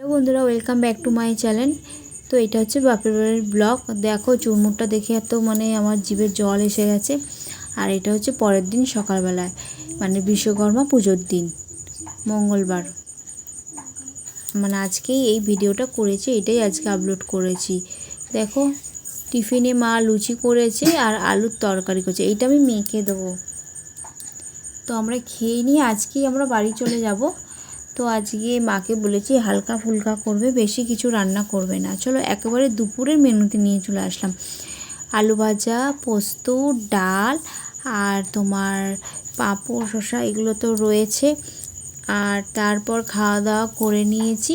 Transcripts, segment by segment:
Hello বন্ধুরা welcome back to my channel তো এটা হচ্ছে বাপের বাড়ির ব্লগ দেখো চুরমুরটা দেখে এত মানে আমার জিভের জল এসে গেছে। আর এটা হচ্ছে পরের দিন সকালবেলায় মানে বিশ্বকর্মা পুজোর দিন, মঙ্গলবার। মানে আজকেই এই ভিডিওটা করেছি, এটাই আজকে আপলোড করেছি। দেখো, টিফিনে মা লুচি করেছে আর আলুর তরকারি করেছে। এইটা আমি মেখে দেবো। তো আমরা খেয়ে নিয়ে আজকেই আমরা বাড়ি চলে যাব। তো আজকে মাকে বলেছি হালকা ফুলকা করবে, বেশি কিছু রান্না করবে না। চলো একেবারে দুপুরের মেনুতে নিয়ে চলে আসলাম। আলু ভাজা, পোস্ত, ডাল আর তোমার পাঁপড়, শসা এগুলো তো রয়েছে। আর তারপর খাওয়া দাওয়া করে নিয়েছি,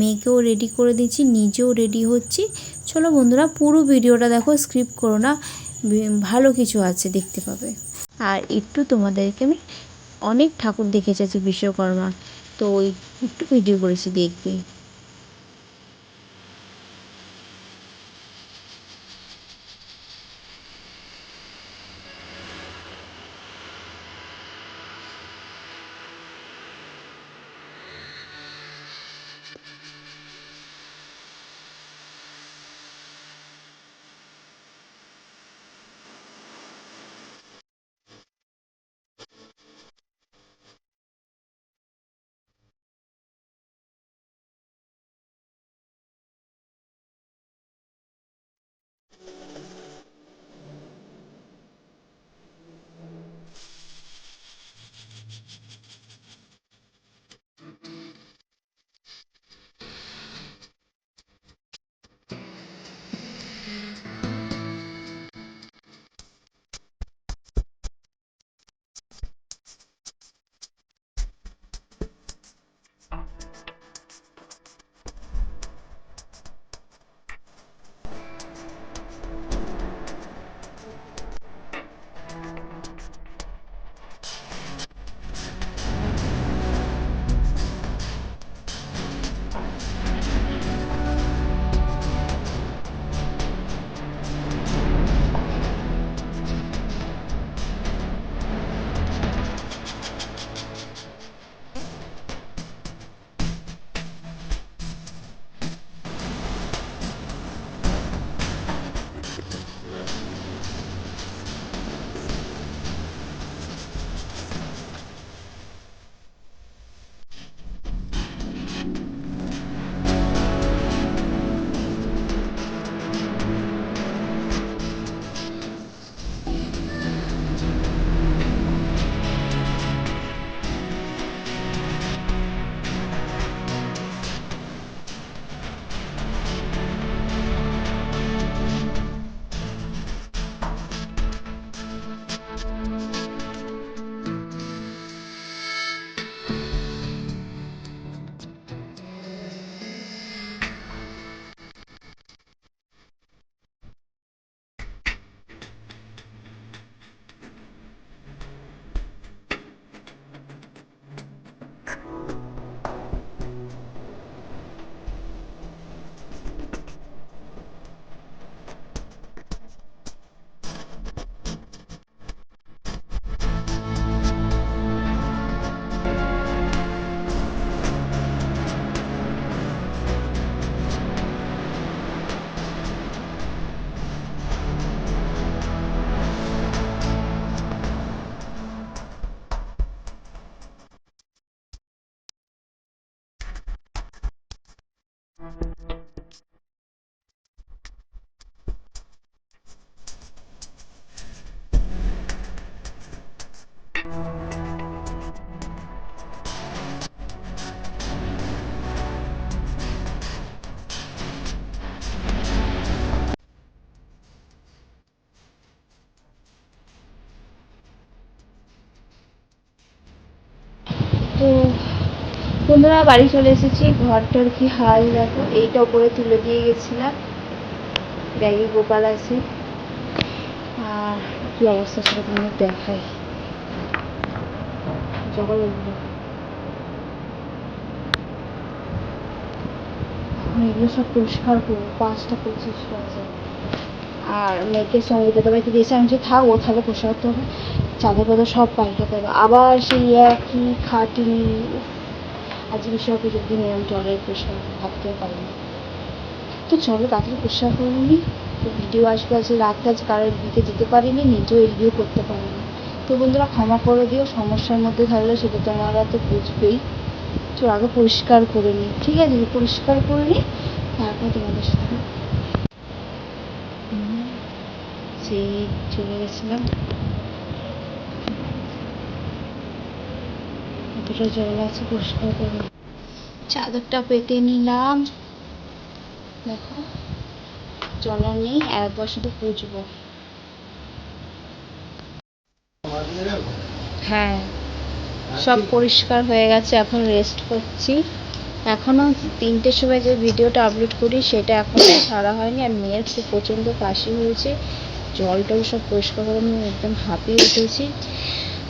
মেয়েকেও রেডি করে দিয়েছি, নিজেও রেডি হচ্ছি। চলো বন্ধুরা, পুরো ভিডিওটা দেখো স্ক্রিপ্ট করো না ভালো কিছু আছে দেখতে পাবে। আর একটু তোমাদেরকে আমি অনেক ঠাকুর দেখে বিশ্বকর্মা। তো ওই একটু ভিডিও করেছি দেখবে তো বন্ধুরা, বাড়ি চলে এসেছি। ঘরটার কি হাল দেখো, এইটা উপরে তুলে দিয়ে গেছিলাম। ব্যাগে গোপাল আছে। আর কি অবস্থা সেটা তোমাদের দেখাই। জগল এগুলো সব পরিষ্কার করব, পাঁচটা পঁচিশ আর মেয়েকে সঙ্গীতা বাড়িতে দিয়েছে আমি যে থাক ও পরিষ্কার করতে হবে চাঁদের পাতা সব পাল্টাতে হবে আবার সেই একই খাটি বিষয় পুজোর দিন এরকম জলের প্রেশার ভাবতেও পারিনি। তো চলো তাড়াতাড়ি প্রেশার করে নিই। তো ভিডিও আসবে আজকে রাতে, আজ কারোর দিকে যেতে পারিনি, নিজেও এডিও করতে পারিনি। তো বন্ধুরা ক্ষমা করে দিও, সমস্যার মধ্যে থাকলে সেটা তোমরা তো বুঝবেই। তো আগে পরিষ্কার করে নিই। ঠিক আছে পরিষ্কার করে নিই, তারপর তোমাদের সাথে। সেই চলে গেছিলাম। এতটা জল আছে পরিষ্কার করে। চাদরটা পেতে নিলাম। দেখো চলো নেই, একবার শুধু পুজবো। হ্যাঁ সব পরিষ্কার হয়ে গেছে, এখন রেস্ট করছি। এখনও তিনটের সময় যে ভিডিওটা আপলোড করি, সেটা এখনও সারা হয়নি। আর মেয়ের খুব প্রচণ্ড কাশি হয়েছে। জল টল সব পরিষ্কার করে আমি একদম হাঁপিয়ে উঠেছি।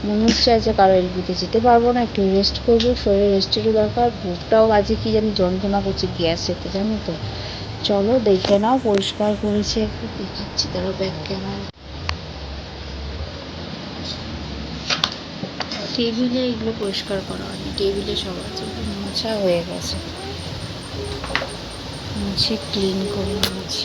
মনে হচ্ছে আজ কারও এলবিতে যেতে পারব না, একটু রেস্ট করব, শরীরে রেস্টেরও দরকার, বুকটাও আজকে কি জানি যন্ত্রণা করছে গ্যাসেতে জানো তো। চলো, দেখে নাও, পরিষ্কার করেছে একটু দেখাচ্ছি তারও ব্যাক ক্যামেরা টেবিলে এগুলো পরিষ্কার করা হয়নি, টেবিলে সব আছে মোছা হয়ে গেছে। মুছে ক্লিন করে নিয়েছি।